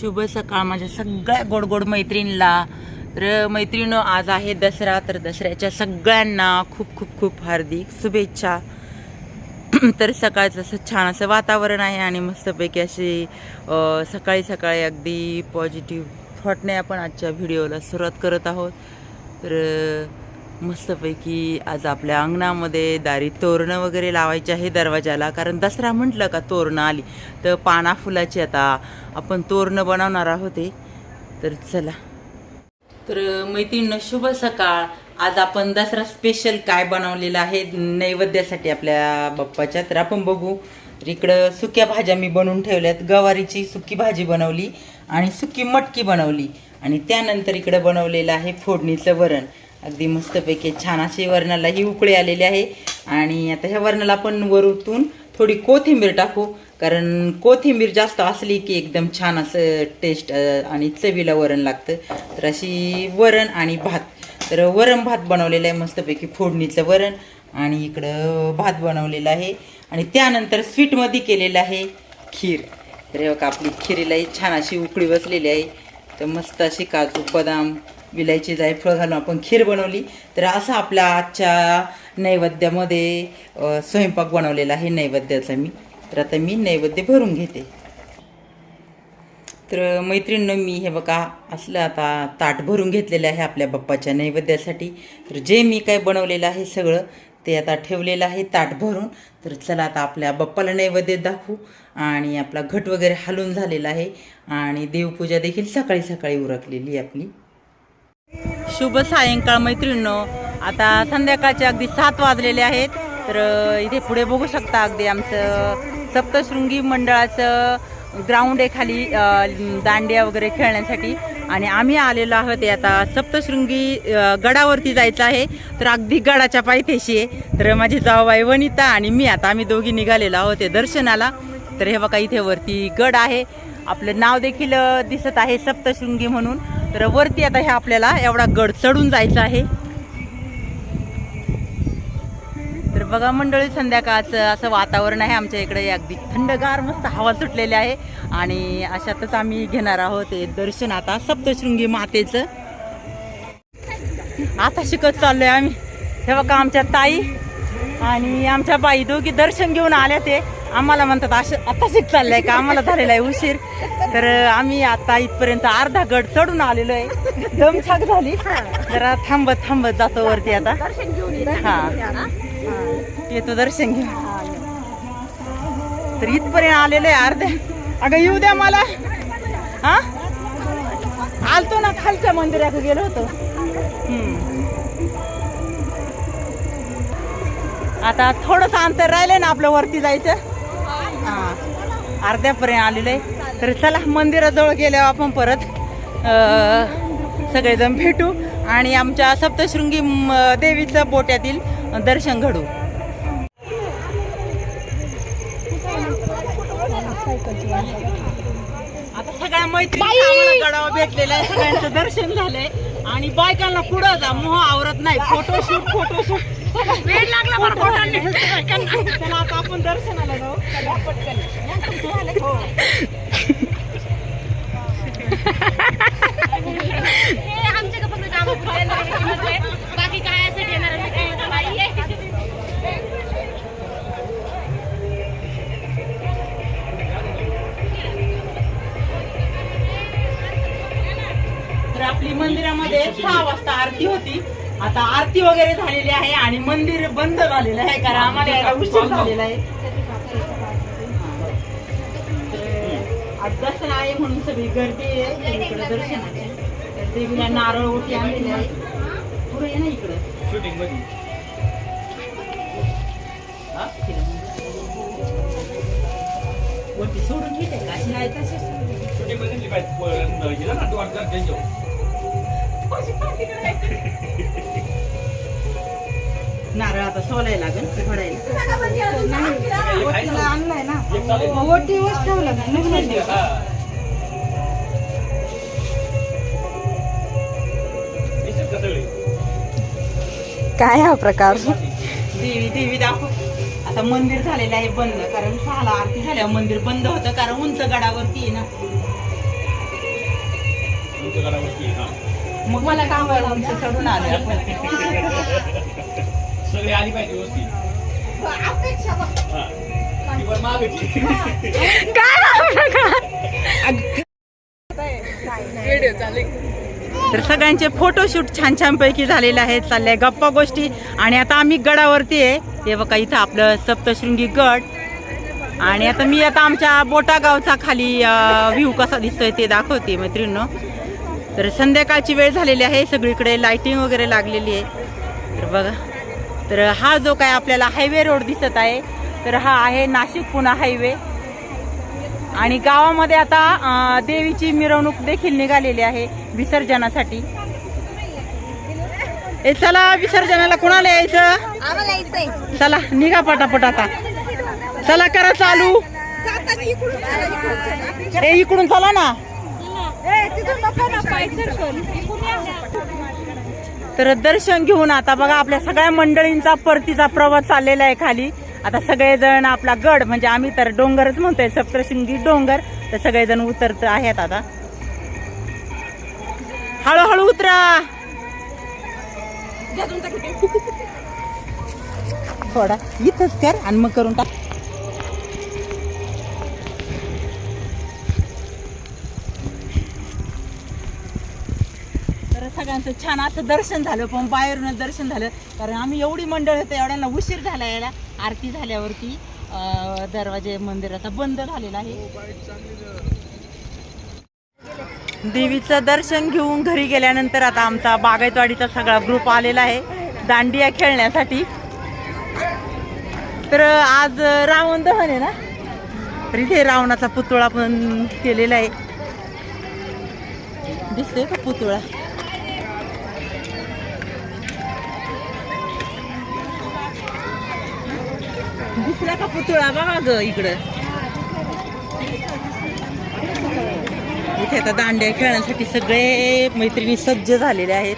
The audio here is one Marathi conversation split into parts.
शुभ सकाळ माझ्या सगळ्या गोड गोड मैत्रिणीला. तर मैत्रिणी आज आहे दसरा तर दसऱ्याच्या सगळ्यांना खूप खूप खूप हार्दिक शुभेच्छा. तर सकाळचं असं छान असं वातावरण आहे आणि मस्तपैकी अशी सकाळी सकाळी अगदी पॉझिटिव्ह थॉटने आपण आजच्या व्हिडिओला सुरुवात करत आहोत. तर मस्तपैकी आज आपल्या अंगणामध्ये दारी तोरणं वगैरे लावायची आहे दरवाजाला. कारण दसरा म्हटलं का तोरणं आली. तर पाना फुलाची आता आपण तोरणं बनवणार आहोत तर चला. तर मैत्रिणीनं शुभ सकाळ. आज आपण दसरा स्पेशल काय बनवलेलं आहे नैवेद्यासाठी आपल्या बाप्पाच्या? तर आपण बघू. तर इकडं सुक्या भाज्या मी बनवून ठेवल्यात. गवारीची सुकी भाजी बनवली आणि सुकी मटकी बनवली. आणि त्यानंतर इकडं बनवलेलं आहे फोडणीचं वरण. अगदी मस्तपैकी छान अशी वरणाला ही उकळी आलेली आहे. आणि आता ह्या वरणाला आपण वरतून थोडी कोथिंबीर टाकू. कारण कोथिंबीर जास्त असली की एकदम छान असं टेस्ट आणि चवीला वरण लागतं. तर अशी वरण आणि भात. तर वरण भात बनवलेलं आहे मस्तपैकी फोडणीचं वरण. आणि इकडं भात बनवलेला आहे. आणि त्यानंतर स्वीटमध्ये केलेलं आहे खीर. तर हे बघा आपली खिरीलाही छान अशी उकळी बसलेली आहे. तर मस्त अशी काजू बदाम विलायची जायफळ घालून आपण खीर बनवली. तर असं आपल्या आजच्या नैवेद्यामध्ये स्वयंपाक बनवलेला आहे नैवेद्याचा मी. तर आता मी नैवेद्य भरून घेते. तर मैत्रिणीनं मी हे बघा असलं आता ताट भरून घेतलेलं आहे आपल्या बाप्पाच्या नैवेद्यासाठी. तर जे मी काय बनवलेलं आहे सगळं ते आता ठेवलेलं आहे ताट भरून. तर चला आता आपल्या बाप्पाला नैवेद्य दाखवू. आणि आपला घट वगैरे हलून झालेला आहे. आणि देवपूजा देखील सकाळी सकाळी उरकलेली आपली. शुभ सायंकाळ मैत्रिणींनो. आता संध्याकाळचे अगदी सात वाजलेले आहेत. तर इथे पुढे बघू शकता अगदी आमचं सप्तशृंगी मंडळाचं ग्राउंड आहे खाली दांडिया वगैरे खेळण्यासाठी. आणि आम्ही आलेलो आहोत आता सप्तशृंगी गडावरती जायचं आहे. तर अगदी गडाच्या पायथ्याशी आहे. तर माझी जाऊबाई वनिता आणि मी आता आम्ही दोघी निघालेलो आहोत दर्शनाला. तर हे बघा इथे वरती गड आहे. आपलं नाव देखील दिसत आहे सप्तशृंगी म्हणून. तर वरती आता हे आपल्याला एवढा गड चढून जायचं आहे. तर बघा मंडळी संध्याकाळचं असं वातावरण आहे आमच्या इकडे. अगदी थंडगार मस्त हवा सुटलेली आहे. आणि अशातच आम्ही घेणार आहोत हे दर्शन आता सप्तशृंगी मातेचं. आता शिकत चाललोय आम्ही. हे बघा आमच्या ताई आणि आमच्या बाई दोघी दर्शन घेऊन आल्या ते. आम्हाला म्हणतात असं आता शिक चाललंय का? आम्हाला झालेला आहे उशीर. तर आम्ही आता इथपर्यंत अर्धा गड चढून आलेलो आहे. दमछाक झाली. जरा थांबत थांबत जातो वरती आता. हा. येतो दर्शन घेऊन. तर इथपर्यंत आलेलो आहे अर्ध्या अगं येऊ द्या मला. हा? आलतो ना खालच्या मंदिरात गेलो होतो. आता थोडंसं अंतर राहिलंय ना आपलं वरती जायचं. हा. अर्ध्यापर्यंत आलेलं. आहे तर चला मंदिराजवळ गेल्यावर आपण परत सगळेजण भेटू आणि आमच्या सप्तशृंगी देवीचं बोट्यातील दर्शन घडू. आता सगळ्या मैत्रिणी आम्हाला गडावर भेटलेल्या आहे सगळ्यांचं दर्शन झालंय. आणि बायकांना पुढं जा मोह आवरत नाही. फोटोशूट फोटोशूट वेळ लागला चला आता आपण दर्शनाला जाऊ चला, पटकन. हो. आमच्या म्हणजे बाकी काय असं येणार आपली मंदिरामध्ये सहा वाजता आरती होती. आता आरती वगैरे झालेली आहे आणि मंदिर बंद झालेलं आहे कारण आम्हाला यायला उशीर झालेला आहे. आज दर्शन आहे म्हणून सगळी गर्दी आहे. सगळीकडे दर्शनाची तर देवीला नारळ ओटी आणलेली आहे पुढे ये ना इकडं. शूटिंगमध्ये हा, इकडे. सोडून घेते का? नाही आहे शूटिंगमध्ये नारळ आता सोलायला लागेल फडायला आणलाय ना. ठेवलं? काय हा प्रकार? देवी देवी दाखव. आता मंदिर झालेलं आहे बंद कारण सहाला आरती झाल्यावर मंदिर बंद होतं कारण उंच गडावरती आहे ना. की हा. मग मला काम उंच चढून आले सगळे आली पाहिजे व्यवस्थित काय हा प्रकार? तर सगळ्यांचे फोटोशूट छान छान पैकी झालेले आहेत चालल्या गप्पा गोष्टी. आणि आता आम्ही गडावरती आहे. ते बघा इथं आपलं सप्तशृंगी गड. आणि आता मी आता आमच्या बोटा गावचा खाली व्ह्यू कसा दिसतोय ते दाखवते मैत्रिणींनो. तर संध्याकाळची वेळ झालेली आहे सगळीकडे लाइटिंग वगैरे लागलेली आहे. तर बघा. तर हा जो काय आपल्याला हायवे रोड दिसत आहे तर हा आहे नाशिक पुणे हायवे आणि गावामध्ये आता देवीची मिरवणूक देखील निघालेली आहे विसर्जनासाठी. ए चला विसर्जनाला कोणाला यायचं? चला निघा पटापट आता. चला करा चालू. ए इकडून चला ना. तर दर्शन घेऊन आता बघा आपल्या सगळ्या मंडळींचा परतीचा प्रवास चाललेला आहे खाली. आता सगळेजण आपला गड म्हणजे आम्ही तर डोंगरच म्हणतोय सप्तशृंगी डोंगर. तर सगळेजण उतरत आहेत आता. हळूहळू उतरा. थोडा इथंच कर आणि मग करून टाक. असं छान असं दर्शन झालं पण बाहेरूनच दर्शन झालं. कारण आम्ही एवढी मंडळ होतो एवढ्यांना उशीर झाला यायला. आरती झाल्यावरती दरवाजे दरवाजे मंदिराचा बंद झालेला आहे. देवीचं दर्शन घेऊन घरी गेल्यानंतर आता आमचा बागायतवाडीचा सगळा ग्रुप आलेला आहे दांडिया खेळण्यासाठी. तर आज रावण दहन आहे ना? तर इथे रावणाचा पुतळा पण केलेला आहे. दिसतोय का पुतळा? पुतळा बघा ग इकडं. इथे आता दांड्या खेळण्यासाठी सगळे मैत्रिणी सज्ज झालेले आहेत.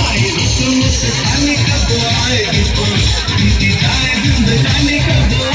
Dive, dive, dive, dive, dive, dive, dive, dive, dive, dive, dive, dive,